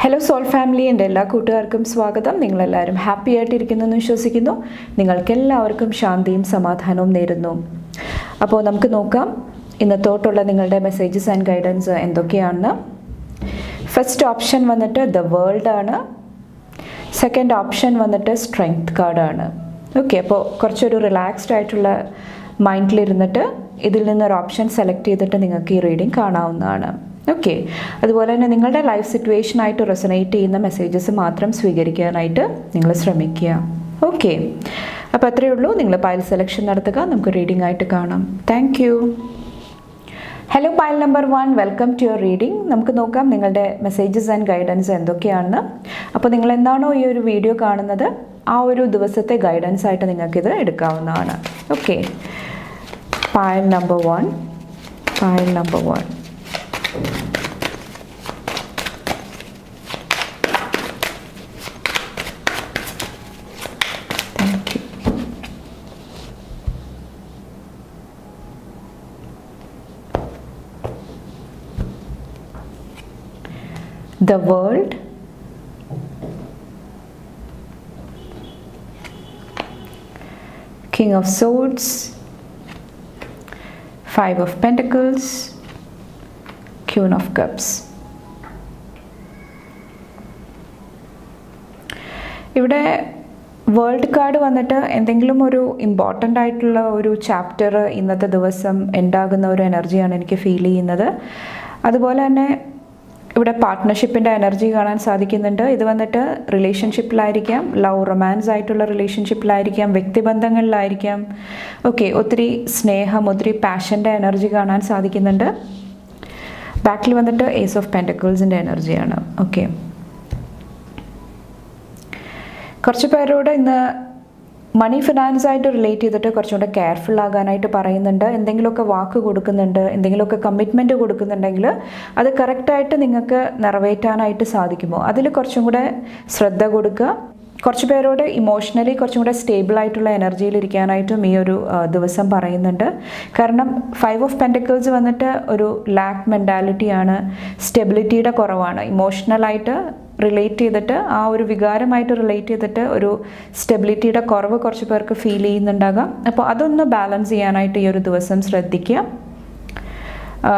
Hello soul family എന്റെ എല്ലാ കൂട്ടുകാർക്കും സ്വാഗതം. നിങ്ങളെല്ലാവരും ഹാപ്പി ആയിട്ടിരിക്കുന്നു എന്ന് വിശ്വസിക്കുന്നു. നിങ്ങൾക്കെല്ലാവർക്കും ശാന്തിയും സമാധാനവും നേരുന്നു. അപ്പോൾ നമുക്ക് നോക്കാം ഇന്നത്തോട്ടുള്ള നിങ്ങളുടെ മെസ്സേജസ് ആൻഡ് ഗൈഡൻസ് എന്തൊക്കെയാണെന്ന് ഫസ്റ്റ് ഓപ്ഷൻ വന്നിട്ട് ദ വേൾഡ് ആണ്. സെക്കൻഡ് ഓപ്ഷൻ വന്നിട്ട് സ്ട്രെങ്ത് കാർഡാണ് ഓക്കെ അപ്പോൾ കുറച്ചൊരു റിലാക്സ്ഡ് ആയിട്ടുള്ള മൈൻഡിലിരുന്നിട്ട് ഇതിൽ നിന്നൊരു ഓപ്ഷൻ സെലക്ട് ചെയ്തിട്ട് നിങ്ങൾക്ക് ഈ റീഡിംഗ് കാണാവുന്നതാണ്. ഓക്കെ അതുപോലെ തന്നെ നിങ്ങളുടെ ലൈഫ് സിറ്റുവേഷനായിട്ട് റെസനേറ്റ് ചെയ്യുന്ന മെസ്സേജസ് മാത്രം സ്വീകരിക്കാനായിട്ട് നിങ്ങൾ ശ്രമിക്കുക. ഓക്കെ അപ്പോൾ അത്രയേ ഉള്ളൂ. നിങ്ങൾ പയൽ സെലക്ഷൻ നടത്തുക. നമുക്ക് റീഡിംഗ് ആയിട്ട് കാണാം. Thank you hello pile number one welcome to your reading നമുക്ക് നോക്കാം നിങ്ങളുടെ മെസ്സേജസ് ആൻഡ് ഗൈഡൻസ് എന്തൊക്കെയാണെന്ന് അപ്പോൾ നിങ്ങൾ എന്താണോ ഈ ഒരു വീഡിയോ കാണുന്നത് ആ ഒരു ദിവസത്തെ ഗൈഡൻസ് ആയിട്ട് നിങ്ങൾക്കിത് എടുക്കാവുന്നതാണ്. Okay pile number one pile number one Thank you. The world. King of Swords. Five of Pentacles. Queen of Cups. ഇവിടെ വേൾഡ് കാർഡ് വന്നിട്ട് എന്തെങ്കിലും ഒരു ഇമ്പോർട്ടന്റ് ആയിട്ടുള്ള ഒരു ചാപ്റ്റർ ഇന്നത്തെ ദിവസം ഉണ്ടാകുന്ന ഒരു എനർജിയാണ് എനിക്ക് ഫീൽ ചെയ്യുന്നത്. അതുപോലെ തന്നെ ഇവിടെ പാർട്ട്ണർഷിപ്പിന്റെ എനർജി കാണാൻ സാധിക്കുന്നുണ്ട്. ഇത് വന്നിട്ട് റിലേഷൻഷിപ്പിലായിരിക്കാം ലവ് റൊമാൻസ് ആയിട്ടുള്ള റിലേഷൻഷിപ്പിലായിരിക്കാം വ്യക്തിബന്ധങ്ങളിലായിരിക്കാം ഓക്കെ ഒത്തിരി സ്നേഹം ഒത്തിരി പാഷന്റെ എനർജി കാണാൻ സാധിക്കുന്നുണ്ട്. ബാക്കിൽ വന്നിട്ട് ഏസ് ഓഫ് പെന്റക്കിൾസിന്റെ എനർജിയാണ് ഓക്കെ കുറച്ച് പേരോട് ഇന്ന് മണി ഫിനാൻസ് ആയിട്ട് റിലേറ്റ് ചെയ്തിട്ട് കുറച്ചുകൂടെ കെയർഫുൾ ആകാനായിട്ട് പറയുന്നുണ്ട്. എന്തെങ്കിലുമൊക്കെ വാക്ക് കൊടുക്കുന്നുണ്ട് എന്തെങ്കിലുമൊക്കെ കമ്മിറ്റ്മെന്റ് കൊടുക്കുന്നുണ്ടെങ്കിൽ അത് കറക്റ്റായിട്ട് നിങ്ങൾക്ക് നിറവേറ്റാനായിട്ട് സാധിക്കുമോ? അതിൽ കുറച്ചും കൂടെ ശ്രദ്ധ കൊടുക്കുക. കുറച്ച് പേരോട് ഇമോഷണലി കുറച്ചും കൂടെ സ്റ്റേബിൾ ആയിട്ടുള്ള എനർജിയിൽ ഇരിക്കാനായിട്ടും ഈ ഒരു ദിവസം പറയുന്നുണ്ട്. കാരണം ഫൈവ് ഓഫ് പെന്റക്കിൾസ് വന്നിട്ട് ഒരു ലാക്ക് മെന്റാലിറ്റിയാണ് സ്റ്റെബിലിറ്റിയുടെ കുറവാണ്. ഇമോഷണലായിട്ട് റിലേറ്റ് ചെയ്തിട്ട് ആ ഒരു വികാരമായിട്ട് റിലേറ്റ് ചെയ്തിട്ട് ഒരു സ്റ്റെബിലിറ്റിയുടെ കുറവ് കുറച്ച് പേർക്ക് ഫീൽ ചെയ്യുന്നുണ്ടാകാം. അപ്പോൾ അതൊന്ന് ബാലൻസ് ചെയ്യാനായിട്ട് ഈ ഒരു ദിവസം ശ്രദ്ധിക്കുക.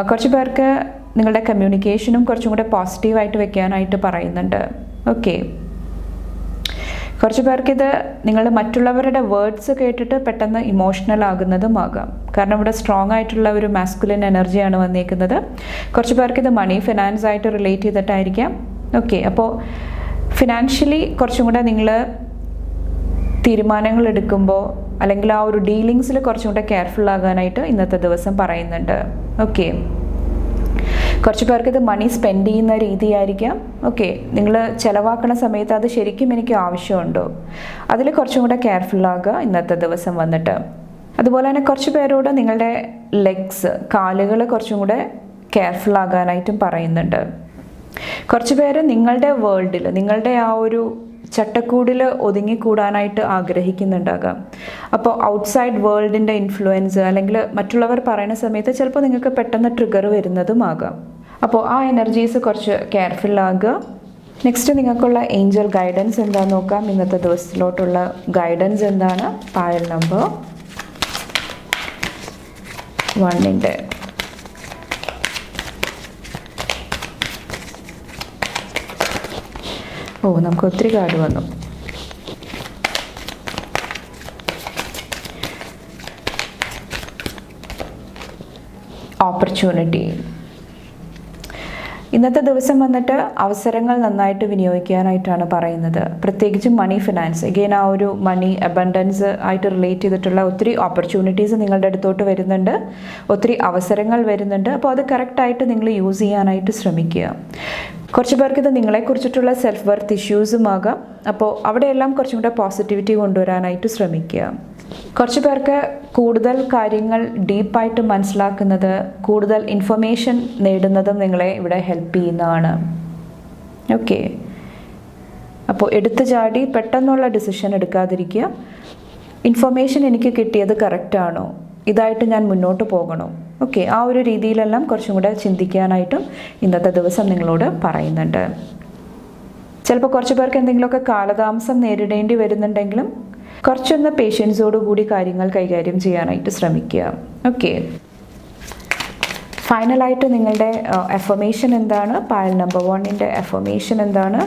കുറച്ച് പേർക്ക് നിങ്ങളുടെ കമ്മ്യൂണിക്കേഷനും കുറച്ചും കൂടെ പോസിറ്റീവായിട്ട് വെക്കാനായിട്ട് പറയുന്നുണ്ട്. ഓക്കെ കുറച്ച് പേർക്ക് ഇത് നിങ്ങൾ മറ്റുള്ളവരുടെ വേർഡ്സ് കേട്ടിട്ട് പെട്ടെന്ന് ഇമോഷണൽ ആകുന്നതും ആകാം. കാരണം ഇവിടെ സ്ട്രോങ് ആയിട്ടുള്ള ഒരു മാസ്കുലിൻ എനർജിയാണ് വന്നിരിക്കുന്നത് കുറച്ച് പേർക്ക് ഇത് മണി ഫിനാൻസ് ആയിട്ട് റിലേറ്റ് ചെയ്തിട്ടായിരിക്കാം. ഓക്കെ അപ്പോൾ ഫിനാൻഷ്യലി കുറച്ചും കൂടെ നിങ്ങൾ തീരുമാനങ്ങൾ എടുക്കുമ്പോൾ അല്ലെങ്കിൽ ആ ഒരു ഡീലിങ്സിൽ കുറച്ചും കൂടെ കെയർഫുൾ ആകാനായിട്ട് ഇന്നത്തെ ദിവസം പറയുന്നുണ്ട്. ഓക്കെ കുറച്ച് പേർക്ക് ഇത് മണി സ്പെൻഡ് ചെയ്യുന്ന രീതിയായിരിക്കാം. ഓക്കെ നിങ്ങൾ ചിലവാക്കുന്ന സമയത്ത് അത് ശരിക്കും എനിക്ക് ആവശ്യമുണ്ടോ? അതിൽ കുറച്ചും കൂടെ കെയർഫുള്ളാകുക ഇന്നത്തെ ദിവസം വന്നിട്ട്. അതുപോലെ തന്നെ കുറച്ച് പേരോട് നിങ്ങളുടെ ലെഗ്സ് കാലുകൾ കുറച്ചും കൂടെ കെയർഫുൾ ആകാനായിട്ടും പറയുന്നുണ്ട്. കുറച്ച് പേര് നിങ്ങളുടെ വേൾഡിൽ നിങ്ങളുടെ ആ ഒരു ചട്ടക്കൂടിൽ ഒതുങ്ങിക്കൂടാനായിട്ട് ആഗ്രഹിക്കുന്നുണ്ടാകാം. അപ്പോൾ ഔട്ട്സൈഡ് വേൾഡിന്റെ ഇൻഫ്ലുവൻസ് അല്ലെങ്കിൽ മറ്റുള്ളവർ പറയുന്ന സമയത്ത് ചിലപ്പോൾ നിങ്ങൾക്ക് പെട്ടെന്ന് ട്രിഗർ വരുന്നതുമാകാം അപ്പോൾ ആ എനർജീസ് കുറച്ച് കെയർഫുൾ ആകുക. നെക്സ്റ്റ് നിങ്ങൾക്കുള്ള ഏഞ്ചൽ ഗൈഡൻസ് എന്താണെന്ന് നോക്കാം. ഇന്നത്തെ ദിവസത്തിലോട്ടുള്ള ഗൈഡൻസ് എന്താണ്? പായൽ നമ്പർ വണ്ണിന്റെ ഓ നമുക്ക് ഒത്തിരി കാർഡ് വന്നു. ഓപ്പർച്യൂണിറ്റി ഇന്നത്തെ ദിവസം വന്നിട്ട് അവസരങ്ങൾ നന്നായിട്ട് വിനിയോഗിക്കാനായിട്ടാണ് പറയുന്നത്. പ്രത്യേകിച്ച് മണി ഫിനാൻസ് എഗെയിൻ ആ ഒരു മണി അബണ്ടൻസ് ആയിട്ട് റിലേറ്റ് ചെയ്തിട്ടുള്ള ഒത്തിരി ഓപ്പർച്യൂണിറ്റീസ് നിങ്ങളുടെ അടുത്തോട്ട് വരുന്നുണ്ട്. ഒത്തിരി അവസരങ്ങൾ വരുന്നുണ്ട്. അപ്പോൾ അത് കറക്റ്റായിട്ട് നിങ്ങൾ യൂസ് ചെയ്യാനായിട്ട് ശ്രമിക്കുക. കുറച്ച് പേർക്ക് ഇത് നിങ്ങളെക്കുറിച്ചിട്ടുള്ള സെൽഫ് വർത്ത് ഇഷ്യൂസും ആകാം. അപ്പോൾ അവിടെയെല്ലാം കുറച്ചും കൂടെ പോസിറ്റിവിറ്റി കൊണ്ടുവരാനായിട്ട് ശ്രമിക്കുക. കുറച്ച് പേർക്ക് കൂടുതൽ കാര്യങ്ങൾ ഡീപ്പായിട്ട് മനസ്സിലാക്കുന്നത് കൂടുതൽ ഇൻഫർമേഷൻ നേടുന്നതും നിങ്ങളെ ഇവിടെ ഹെൽപ്പ് ചെയ്യുന്നതാണ്. ഓക്കെ അപ്പോൾ എടുത്തു ചാടി പെട്ടെന്നുള്ള ഡിസിഷൻ എടുക്കാതിരിക്കുക. ഇൻഫർമേഷൻ എനിക്ക് കിട്ടിയത് കറക്റ്റാണോ ഇതായിട്ട് ഞാൻ മുന്നോട്ട് പോകണോ? ഓക്കെ ആ ഒരു രീതിയിലെല്ലാം കുറച്ചും കൂടെ ചിന്തിക്കാനായിട്ടും ഇന്നത്തെ ദിവസം നിങ്ങളോട് പറയുന്നുണ്ട്. ചിലപ്പോൾ കുറച്ച് പേർക്ക് എന്തെങ്കിലുമൊക്കെ കാലതാമസം നേരിടേണ്ടി വരുന്നുണ്ടെങ്കിലും കുറച്ചൊന്ന് പേഷ്യൻസോടുകൂടി കാര്യങ്ങൾ കൈകാര്യം ചെയ്യാനായിട്ട് ശ്രമിക്കുക. ഓക്കെ ഫൈനലായിട്ട് നിങ്ങളുടെ എഫർമേഷൻ എന്താണ്? പായൽ നമ്പർ വണ്ണിന്റെ എഫർമേഷൻ എന്താണ്?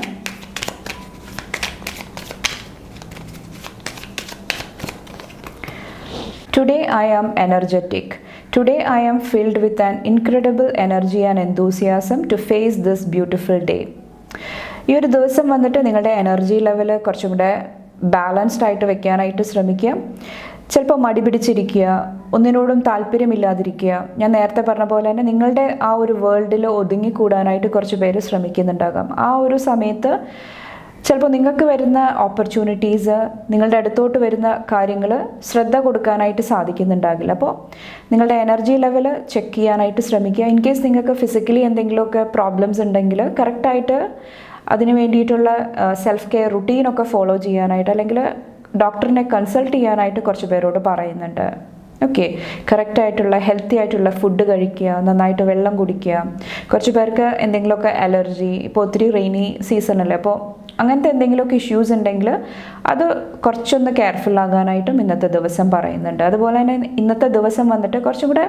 Today I am energetic today I am filled with an incredible energy and enthusiasm to face this beautiful day ഈ ഒരു ദിവസം വന്നിട്ട് നിങ്ങളുടെ എനർജി ലെവൽ കുറച്ചും കൂടെ ബാലൻസ്ഡ് ആയിട്ട് വെക്കാനായിട്ട് ശ്രമിക്കുക. ചിലപ്പോൾ മടി പിടിച്ചിരിക്കുക ഒന്നിനോടും താല്പര്യമില്ലാതിരിക്കുക. ഞാൻ നേരത്തെ പറഞ്ഞ പോലെ തന്നെ നിങ്ങളുടെ ആ ഒരു വേൾഡിൽ ഒതുങ്ങിക്കൂടാനായിട്ട് കുറച്ച് പേര് ശ്രമിക്കുന്നുണ്ടാകാം. ആ ഒരു സമയത്ത് ചിലപ്പോൾ നിങ്ങൾക്ക് വരുന്ന ഓപ്പർച്യൂണിറ്റീസ് നിങ്ങളുടെ അടുത്തോട്ട് വരുന്ന കാര്യങ്ങൾ ശ്രദ്ധ കൊടുക്കാനായിട്ട് സാധിക്കുന്നുണ്ടാകില്ല. അപ്പോൾ നിങ്ങളുടെ എനർജി ലെവൽ ചെക്ക് ചെയ്യാനായിട്ട് ശ്രമിക്കുക. ഇൻ കേസ് നിങ്ങൾക്ക് ഫിസിക്കലി എന്തെങ്കിലുമൊക്കെ പ്രോബ്ലംസ് ഉണ്ടെങ്കിൽ കറക്റ്റായിട്ട് അതിന് വേണ്ടിയിട്ടുള്ള സെൽഫ് കെയർ റുട്ടീനൊക്കെ ഫോളോ ചെയ്യാനായിട്ട് അല്ലെങ്കിൽ ഡോക്ടറിനെ കൺസൾട്ട് ചെയ്യാനായിട്ട് കുറച്ച് പേരോട് പറയുന്നുണ്ട്. ഓക്കെ കറക്റ്റായിട്ടുള്ള ഹെൽത്തി ആയിട്ടുള്ള ഫുഡ് കഴിക്കുക നന്നായിട്ട് വെള്ളം കുടിക്കുക. കുറച്ച് പേർക്ക് എന്തെങ്കിലുമൊക്കെ അലർജി ഇപ്പോൾ ഒത്തിരി റെയിനി സീസൺ അല്ലേ? അപ്പോൾ അങ്ങനത്തെ എന്തെങ്കിലുമൊക്കെ ഇഷ്യൂസ് ഉണ്ടെങ്കിൽ അത് കുറച്ചൊന്ന് കെയർഫുൾ ആകാനായിട്ടും ഇന്നത്തെ ദിവസം പറയുന്നുണ്ട്. അതുപോലെ തന്നെ ഇന്നത്തെ ദിവസം വന്നിട്ട് കുറച്ചും കൂടെ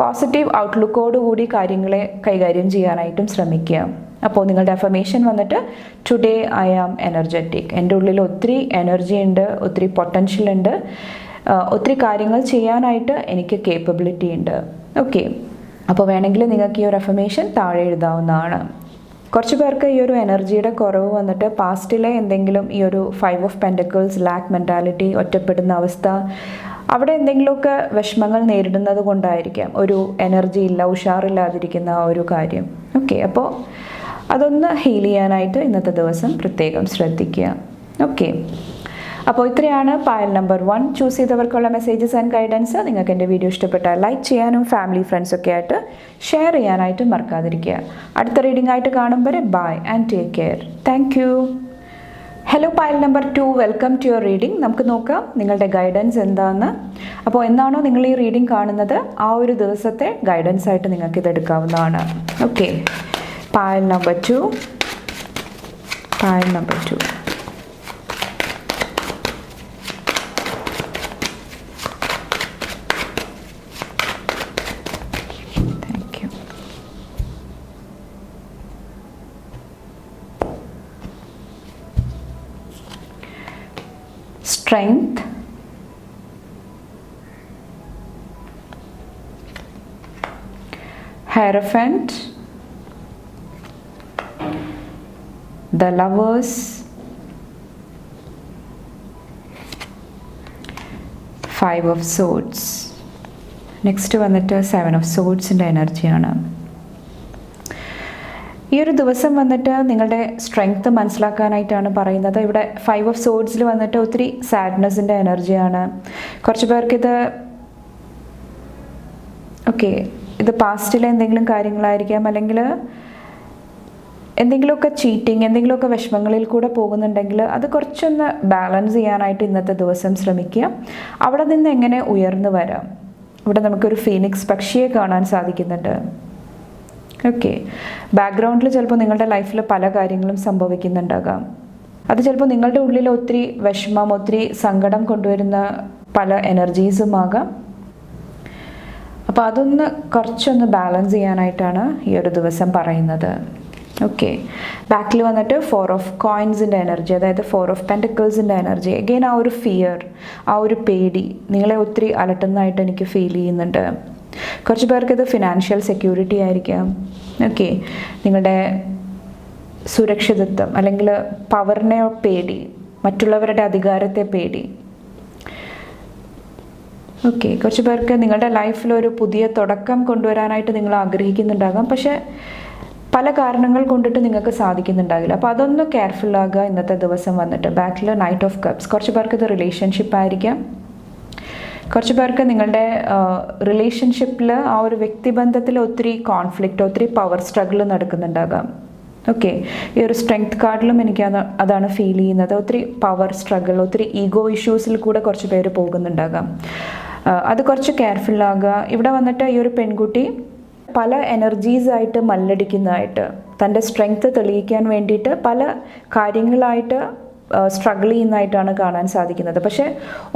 പോസിറ്റീവ് ഔട്ട്ലുക്കോടുകൂടി കാര്യങ്ങളെ കൈകാര്യം ചെയ്യാനായിട്ടും ശ്രമിക്കുക. അപ്പോൾ നിങ്ങളുടെ അഫർമേഷൻ വന്നിട്ട് ടുഡേ ഐ ആം എനർജറ്റിക് എന്റെ ഉള്ളിൽ ഒത്തിരി എനർജി ഉണ്ട് ഒത്തിരി പൊട്ടൻഷ്യൽ ഉണ്ട്. ഒത്തിരി കാര്യങ്ങൾ ചെയ്യാനായിട്ട് എനിക്ക് കേപ്പബിലിറ്റി ഉണ്ട്. ഓക്കെ അപ്പോൾ വേണമെങ്കിൽ നിങ്ങൾക്ക് ഈ ഒരു അഫർമേഷൻ താഴെ എഴുതാവുന്നതാണ്. കുറച്ച് പേർക്ക് ഈ ഒരു എനർജിയുടെ കുറവ് വന്നിട്ട് പാസ്റ്റിലെ എന്തെങ്കിലും ഈ ഒരു five of pentacles lack mentality ഒറ്റപ്പെടുന്ന അവസ്ഥ അവിടെ എന്തെങ്കിലുമൊക്കെ വിഷമങ്ങൾ നേരിടുന്നത് കൊണ്ടായിരിക്കാം ഒരു എനർജി ഇല്ല ഉഷാറില്ലാതിരിക്കുന്ന ഒരു കാര്യം. ഓക്കെ അപ്പോൾ അതൊന്ന് ഹീൽ ചെയ്യാനായിട്ട് ഇന്നത്തെ ദിവസം പ്രത്യേകം ശ്രദ്ധിക്കുക. ഓക്കെ അപ്പോൾ ഇത്രയാണ് പായൽ നമ്പർ വൺ ചൂസ് ചെയ്തവർക്കുള്ള മെസ്സേജസ് ആൻഡ് ഗൈഡൻസ് നിങ്ങൾക്ക് എന്റെ വീഡിയോ ഇഷ്ടപ്പെട്ടാൽ ലൈക്ക് ചെയ്യാനും ഫാമിലി ഫ്രണ്ട്സൊക്കെ ആയിട്ട് ഷെയർ ചെയ്യാനായിട്ട് മറക്കാതിരിക്കുക. അടുത്ത റീഡിംഗ് ആയിട്ട് കാണും വരെ bye and take care thank hello pile number two welcome to your reading നമുക്ക് നോക്കാം നിങ്ങളുടെ ഗൈഡൻസ് എന്താണെന്ന് അപ്പോൾ എന്താണോ നിങ്ങൾ ഈ റീഡിംഗ് കാണുന്നത്? ആ ഒരു ദിവസത്തെ ഗൈഡൻസ് ആയിട്ട് നിങ്ങൾക്ക് ഇത് എടുക്കാവുന്നതാണ് okay pile number 2 pile number 2 Thank you. strength. Hierophant. The lovers. Five of swords next വന്നിട്ട് സെവൻ ഓഫ് സോഡ്സിന്റെ എനർജിയാണ് ഈ ഒരു ദിവസം വന്നിട്ട് നിങ്ങളുടെ സ്ട്രെങ്ത് മനസ്സിലാക്കാനായിട്ടാണ് പറയുന്നത്. ഇവിടെ ഫൈവ് ഓഫ് സോഡ്സിൽ വന്നിട്ട് ഒത്തിരി സാഡ്നെസ്സിന്റെ എനർജിയാണ് കുറച്ച് പേർക്ക് ഇത് ഓക്കെ ഇത് പാസ്റ്റിലെ എന്തെങ്കിലും കാര്യങ്ങളായിരിക്കാം. അല്ലെങ്കിൽ എന്തെങ്കിലുമൊക്കെ ചീറ്റിങ് എന്തെങ്കിലുമൊക്കെ വിഷമങ്ങളിൽ കൂടെ പോകുന്നുണ്ടെങ്കിൽ അത് കുറച്ചൊന്ന് ബാലൻസ് ചെയ്യാനായിട്ട് ഇന്നത്തെ ദിവസം ശ്രമിക്കുക. അവിടെ നിന്ന് എങ്ങനെ ഉയർന്നു വരാം? ഇവിടെ നമുക്കൊരു ഫീനിക്സ് പക്ഷിയെ കാണാൻ സാധിക്കുന്നുണ്ട്. ഓക്കെ ബാക്ക്ഗ്രൗണ്ടിൽ ചിലപ്പോൾ നിങ്ങളുടെ ലൈഫിൽ പല കാര്യങ്ങളും സംഭവിക്കുന്നുണ്ടാകാം. അത് ചിലപ്പോൾ നിങ്ങളുടെ ഉള്ളിൽ ഒത്തിരി വിഷമം ഒത്തിരി സങ്കടം കൊണ്ടുവരുന്ന പല എനർജീസും ആകാം. അപ്പോൾ അതൊന്ന് കുറച്ചൊന്ന് ബാലൻസ് ചെയ്യാനായിട്ടാണ് ഈ ഒരു ദിവസം പറയുന്നത്. ഓക്കെ ബാക്കിൽ വന്നിട്ട് ഫോർ ഓഫ് കോയിൻസിന്റെ എനർജി അതായത് ഫോർ ഓഫ് പെന്റക്കിൾസിന്റെ എനർജി അഗെയിൻ ആ ഒരു ഫിയർ ആ ഒരു പേടി നിങ്ങളെ ഒത്തിരി അലട്ടുന്നതായിട്ട് എനിക്ക് ഫീൽ ചെയ്യുന്നുണ്ട്. കുറച്ച് പേർക്ക് ഇത് ഫിനാൻഷ്യൽ സെക്യൂരിറ്റി ആയിരിക്കാം. ഓക്കെ നിങ്ങളുടെ സുരക്ഷിതത്വം അല്ലെങ്കിൽ പവറിനെ പേടി മറ്റുള്ളവരുടെ അധികാരത്തെ പേടി. ഓക്കെ കുറച്ച് പേർക്ക് നിങ്ങളുടെ ലൈഫിൽ ഒരു പുതിയ തുടക്കം കൊണ്ടുവരാനായിട്ട് നിങ്ങൾ ആഗ്രഹിക്കുന്നുണ്ടാകാം. പക്ഷേ പല കാരണങ്ങൾ കൊണ്ടിട്ട് നിങ്ങൾക്ക് സാധിക്കുന്നുണ്ടാകില്ല അപ്പോൾ അതൊന്ന് കെയർഫുൾ ആകുക ഇന്നത്തെ ദിവസം വന്നിട്ട്. ബാക്കിൽ നൈറ്റ് ഓഫ് കപ്സ് കുറച്ച് പേർക്ക് ഇത് റിലേഷൻഷിപ്പ് ആയിരിക്കാം. കുറച്ച് പേർക്ക് നിങ്ങളുടെ റിലേഷൻഷിപ്പിൽ ആ ഒരു വ്യക്തിബന്ധത്തിൽ ഒത്തിരി കോൺഫ്ലിക്റ്റ് ഒത്തിരി പവർ സ്ട്രഗിൾ നടക്കുന്നുണ്ടാകാം. ഓക്കെ ഈ ഒരു സ്ട്രെങ്ത് കാർഡിലും എനിക്ക് അത് അതാണ് ഫീൽ ചെയ്യുന്നത്. ഒത്തിരി പവർ സ്ട്രഗിൾ ഒത്തിരി ഈഗോ ഇഷ്യൂസിൽ കൂടെ കുറച്ച് പേര് പോകുന്നുണ്ടാകാം. അത് കുറച്ച് കെയർഫുൾ ആകുക ഇവിടെ വന്നിട്ട് ഈ ഒരു പെൺകുട്ടി പല എനർജീസായിട്ട് മല്ലടിക്കുന്നതായിട്ട് തന്റെ സ്ട്രെങ്ത് തെളിയിക്കാൻ വേണ്ടിയിട്ട് പല കാര്യങ്ങളായിട്ട് സ്ട്രഗിൾ ചെയ്യുന്നതായിട്ടാണ് കാണാൻ സാധിക്കുന്നത്. പക്ഷേ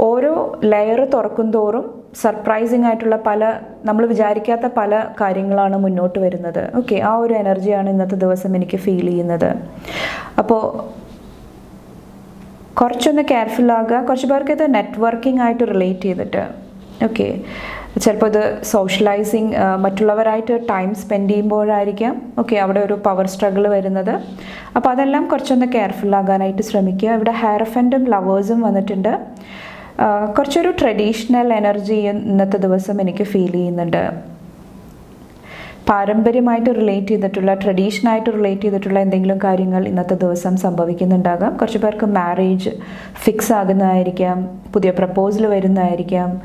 ഓരോ ലെയർ തുറക്കും തോറും സർപ്രൈസിങ് ആയിട്ടുള്ള പല നമ്മൾ വിചാരിക്കാത്ത പല കാര്യങ്ങളാണ് മുന്നോട്ട് വരുന്നത്. ഓക്കെ ആ ഒരു എനർജിയാണ് ഇന്നത്തെ ദിവസം എനിക്ക് ഫീൽ ചെയ്യുന്നത്. അപ്പോൾ കുറച്ചൊന്ന് കെയർഫുൾ ആകുക കുറച്ച് പേർക്ക് ഇത് നെറ്റ്വർക്കിംഗ് ആയിട്ട് റിലേറ്റ് ചെയ്തിട്ട്. ഓക്കെ ചിലപ്പോൾ ഇത് സോഷ്യലൈസിങ് മറ്റുള്ളവരായിട്ട് ടൈം സ്പെൻഡ് ചെയ്യുമ്പോഴായിരിക്കാം. ഓക്കെ അവിടെ ഒരു പവർ സ്ട്രഗിൾ വരുന്നത്. അപ്പോൾ അതെല്ലാം കുറച്ചൊന്ന് കെയർഫുൾ ആകാനായിട്ട് ശ്രമിക്കുക. ഇവിടെ ഹെയർഫൻഡും ലവേഴ്സും വന്നിട്ടുണ്ട്. കുറച്ചൊരു ട്രഡീഷണൽ എനർജി ഇന്നത്തെ ദിവസം എനിക്ക് ഫീൽ ചെയ്യുന്നുണ്ട്. പാരമ്പര്യമായിട്ട് റിലേറ്റ് ചെയ്തിട്ടുള്ള ട്രഡീഷനായിട്ട് റിലേറ്റ് ചെയ്തിട്ടുള്ള എന്തെങ്കിലും കാര്യങ്ങൾ ഇന്നത്തെ ദിവസം സംഭവിക്കുന്നുണ്ടാകാം. കുറച്ച് പേർക്ക് മാരേജ് ഫിക്സ് ആകുന്നതായിരിക്കാം പുതിയ പ്രപ്പോസൽ വരുന്നതായിരിക്കാം.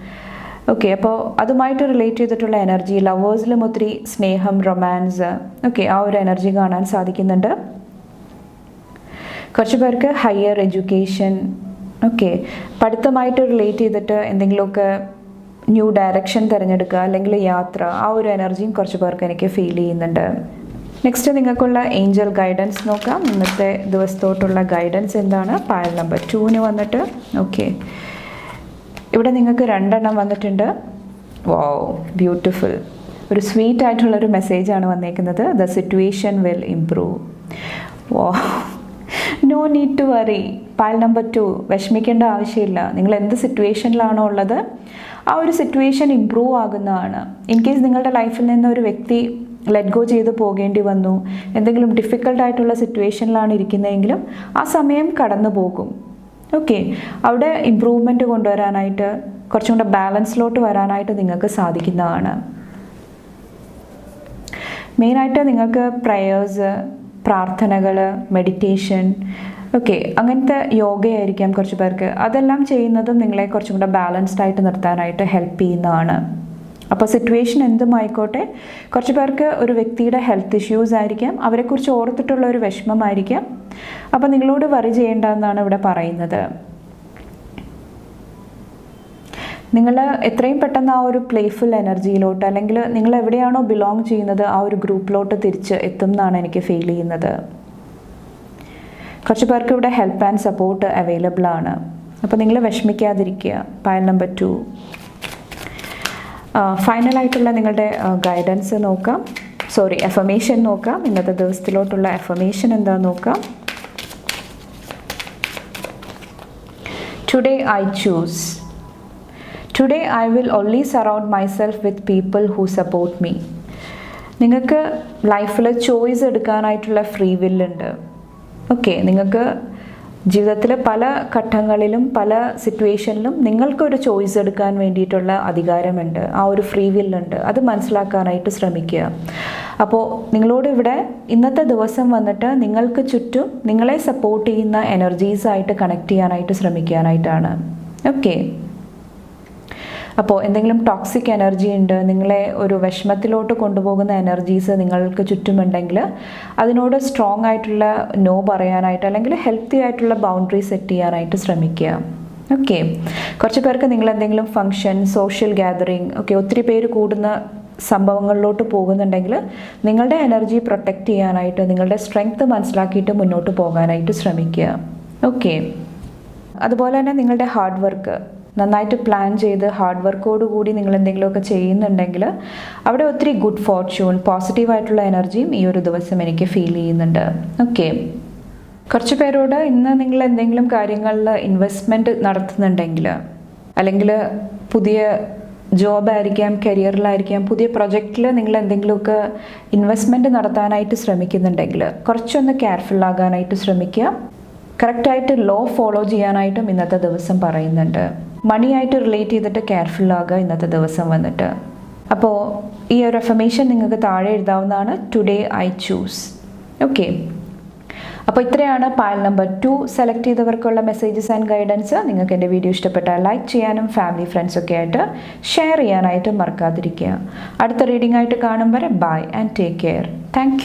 ഓക്കെ അപ്പോൾ അതുമായിട്ട് റിലേറ്റ് ചെയ്തിട്ടുള്ള എനർജി ലവേഴ്സിലും ഒത്തിരി സ്നേഹം റൊമാൻസ് ഓക്കെ ആ ഒരു എനർജി കാണാൻ സാധിക്കുന്നുണ്ട്. കുറച്ച് പേർക്ക് ഹയർ എഡ്യൂക്കേഷൻ ഓക്കെ പഠിത്തമായിട്ട് റിലേറ്റ് ചെയ്തിട്ട് എന്തെങ്കിലുമൊക്കെ ന്യൂ ഡയറക്ഷൻ തിരഞ്ഞെടുക്കുക അല്ലെങ്കിൽ യാത്ര ആ ഒരു എനർജിയും കുറച്ച് പേർക്ക് എനിക്ക് ഫീൽ ചെയ്യുന്നുണ്ട്. നെക്സ്റ്റ് നിങ്ങൾക്കുള്ള ഏഞ്ചൽ ഗൈഡൻസ് നോക്കാം. ഇന്നത്തെ ദിവസത്തോട്ടുള്ള ഗൈഡൻസ് എന്താണ്? പായൽ നമ്പർ ടൂന് വന്നിട്ട് ഓക്കെ ഇവിടെ നിങ്ങൾക്ക് രണ്ടെണ്ണം വന്നിട്ടുണ്ട്. വോ ബ്യൂട്ടിഫുൾ ഒരു സ്വീറ്റ് ആയിട്ടുള്ളൊരു മെസ്സേജാണ് വന്നേക്കുന്നത്. The situation will improve whoa no need to worry pile number two വിഷമിക്കേണ്ട ആവശ്യമില്ല. നിങ്ങൾ എന്ത് സിറ്റുവേഷനിലാണോ ഉള്ളത് ആ ഒരു സിറ്റുവേഷൻ ഇമ്പ്രൂവ് ആകുന്നതാണ്. ഇൻ കേസ് നിങ്ങളുടെ ലൈഫിൽ നിന്ന് ഒരു വ്യക്തി ലെറ്റ് ഗോ ചെയ്ത് പോകേണ്ടി വന്നു എന്തെങ്കിലും ഡിഫിക്കൽട്ടായിട്ടുള്ള സിറ്റുവേഷനിലാണ് ഇരിക്കുന്നതെങ്കിലും ആ സമയം കടന്നു പോകും ഓക്കെ അവിടെ ഇമ്പ്രൂവ്മെന്റ് കൊണ്ടുവരാനായിട്ട് കുറച്ചും കൂടെ ബാലൻസിലോട്ട് വരാനായിട്ട് നിങ്ങൾക്ക് സാധിക്കുന്നതാണ്. മെയിനായിട്ട് നിങ്ങൾക്ക് പ്രയേഴ്സ് പ്രാർത്ഥനകൾ മെഡിറ്റേഷൻ ഓക്കെ അങ്ങനത്തെ യോഗയായിരിക്കാം കുറച്ച് പേർക്ക്. അതെല്ലാം ചെയ്യുന്നതും നിങ്ങളെ കുറച്ചും കൂടെ ബാലൻസ്ഡ് ആയിട്ട് നിർത്താനായിട്ട് ഹെൽപ്പ് ചെയ്യുന്നതാണ്. അപ്പോൾ സിറ്റുവേഷൻ എന്തുമായിക്കോട്ടെ? കുറച്ച് പേർക്ക് ഒരു വ്യക്തിയുടെ ഹെൽത്ത് ഇഷ്യൂസ് ആയിരിക്കാം. അവരെക്കുറിച്ച് ഓർത്തിട്ടുള്ള ഒരു വിഷമമായിരിക്കാം. അപ്പോൾ നിങ്ങളോട് വറി ചെയ്യേണ്ടെന്നാണ് ഇവിടെ പറയുന്നത്. നിങ്ങൾ എത്രയും പെട്ടെന്ന് ആ ഒരു പ്ലേഫുൾ എനർജിയിലോട്ട് അല്ലെങ്കിൽ നിങ്ങൾ എവിടെയാണോ ബിലോങ് ചെയ്യുന്നത് ആ ഒരു ഗ്രൂപ്പിലോട്ട് തിരിച്ച് എത്തും എന്നാണ് എനിക്ക് ഫീൽ ചെയ്യുന്നത്. കുറച്ച് പേർക്ക് ഇവിടെ ഹെൽപ്പ് ആൻഡ് സപ്പോർട്ട് അവൈലബിൾ ആണ്. അപ്പോൾ നിങ്ങൾ വിഷമിക്കാതിരിക്കുക. പയൽ നമ്പർ ടു ഫൈനലായിട്ടുള്ള നിങ്ങളുടെ ഗൈഡൻസ് നോക്കാം. സോറി എഫമേഷൻ നോക്കാം. ഇന്നത്തെ ദിവസത്തിലോട്ടുള്ള എഫമേഷൻ എന്താ നോക്കാം. Today I choose today I will only surround myself with people who support me നിങ്ങൾക്ക് ലൈഫിൽ ചോയ്സ് എടുക്കാനായിട്ടുള്ള ഫ്രീ വില്ലുണ്ട് ഓക്കെ നിങ്ങൾക്ക് ജീവിതത്തിൽ പല ഘട്ടങ്ങളിലും പല സിറ്റുവേഷനിലും നിങ്ങൾക്കൊരു ചോയ്സ് എടുക്കാൻ വേണ്ടിയിട്ടുള്ള അധികാരമുണ്ട്. ആ ഒരു ഫ്രീ വില്ലുണ്ട് അത് മനസ്സിലാക്കാനായിട്ട് ശ്രമിക്കുക. അപ്പോൾ നിങ്ങളോട് ഇവിടെ ഇന്നത്തെ ദിവസം വന്നിട്ട് നിങ്ങൾക്ക് ചുറ്റും നിങ്ങളെ സപ്പോർട്ട് ചെയ്യുന്ന എനർജീസായിട്ട് കണക്ട് ചെയ്യാനായിട്ട് ശ്രമിക്കാനായിട്ടാണ്. ഓക്കെ അപ്പോൾ എന്തെങ്കിലും ടോക്സിക് എനർജി ഉണ്ട് നിങ്ങളെ ഒരു വിഷമത്തിലോട്ട് കൊണ്ടുപോകുന്ന എനർജീസ് നിങ്ങൾക്ക് ചുറ്റുമുണ്ടെങ്കിൽ അതിനോട് സ്ട്രോങ് ആയിട്ടുള്ള നോ പറയാനായിട്ട് അല്ലെങ്കിൽ ഹെൽത്തി ആയിട്ടുള്ള ബൗണ്ടറി സെറ്റ് ചെയ്യാനായിട്ട് ശ്രമിക്കുക. ഓക്കെ കുറച്ച് പേർക്ക് നിങ്ങൾ എന്തെങ്കിലും ഫങ്ഷൻ സോഷ്യൽ ഗാദറിങ് ഓക്കെ ഒത്തിരി പേര് കൂടുന്ന സംഭവങ്ങളിലോട്ട് പോകുന്നുണ്ടെങ്കിൽ നിങ്ങളുടെ എനർജി പ്രൊട്ടക്റ്റ് ചെയ്യാനായിട്ട് നിങ്ങളുടെ സ്ട്രെങ്ത് മനസ്സിലാക്കിയിട്ട് മുന്നോട്ട് പോകാനായിട്ട് ശ്രമിക്കുക. ഓക്കെ അതുപോലെ തന്നെ നിങ്ങളുടെ ഹാർഡ് വർക്ക് നന്നായിട്ട് പ്ലാൻ ചെയ്ത് ഹാർഡ് വർക്കോട് കൂടി നിങ്ങൾ എന്തെങ്കിലുമൊക്കെ ചെയ്യുന്നുണ്ടെങ്കിൽ അവിടെ ഒത്തിരി ഗുഡ് ഫോർച്യൂൺ പോസിറ്റീവായിട്ടുള്ള എനർജിയും ഈ ഒരു ദിവസം എനിക്ക് ഫീൽ ചെയ്യുന്നുണ്ട്. ഓക്കെ കുറച്ച് പേരോട് ഇന്ന് നിങ്ങൾ എന്തെങ്കിലും കാര്യങ്ങളിൽ ഇൻവെസ്റ്റ്മെന്റ് നടത്തുന്നുണ്ടെങ്കിൽ അല്ലെങ്കിൽ പുതിയ ജോബായിരിക്കാം കരിയറിലായിരിക്കാം പുതിയ പ്രൊജക്റ്റിൽ നിങ്ങൾ എന്തെങ്കിലുമൊക്കെ ഇൻവെസ്റ്റ്മെന്റ് നടത്താനായിട്ട് ശ്രമിക്കുന്നുണ്ടെങ്കിൽ കുറച്ചൊന്ന് കെയർഫുൾ ആകാനായിട്ട് ശ്രമിക്കുക. കറക്റ്റായിട്ട് ലോ ഫോളോ ചെയ്യാനായിട്ടും ഇന്നത്തെ ദിവസം പറയുന്നുണ്ട്. മണിയായിട്ട് റിലേറ്റ് ചെയ്തിട്ട് കെയർഫുൾ ആകുക ഇന്നത്തെ ദിവസം വന്നിട്ട്. അപ്പോൾ ഈ ഒരു എഫമേഷൻ നിങ്ങൾക്ക് താഴെ എഴുതാവുന്നതാണ് ടുഡേ ഐ ചൂസ് ഓക്കെ അപ്പോൾ ഇത്രയാണ് പാൽ നമ്പർ ടു സെലക്ട് ചെയ്തവർക്കുള്ള മെസ്സേജസ് ആൻഡ് ഗൈഡൻസ് നിങ്ങൾക്ക് എന്റെ വീഡിയോ ഇഷ്ടപ്പെട്ടാൽ ലൈക്ക് ചെയ്യാനും ഫാമിലി ഫ്രണ്ട്സൊക്കെ ആയിട്ട് ഷെയർ ചെയ്യാനായിട്ട് മറക്കാതിരിക്കുക. അടുത്ത റീഡിംഗ് ആയിട്ട് കാണും വരെ bye and take care thank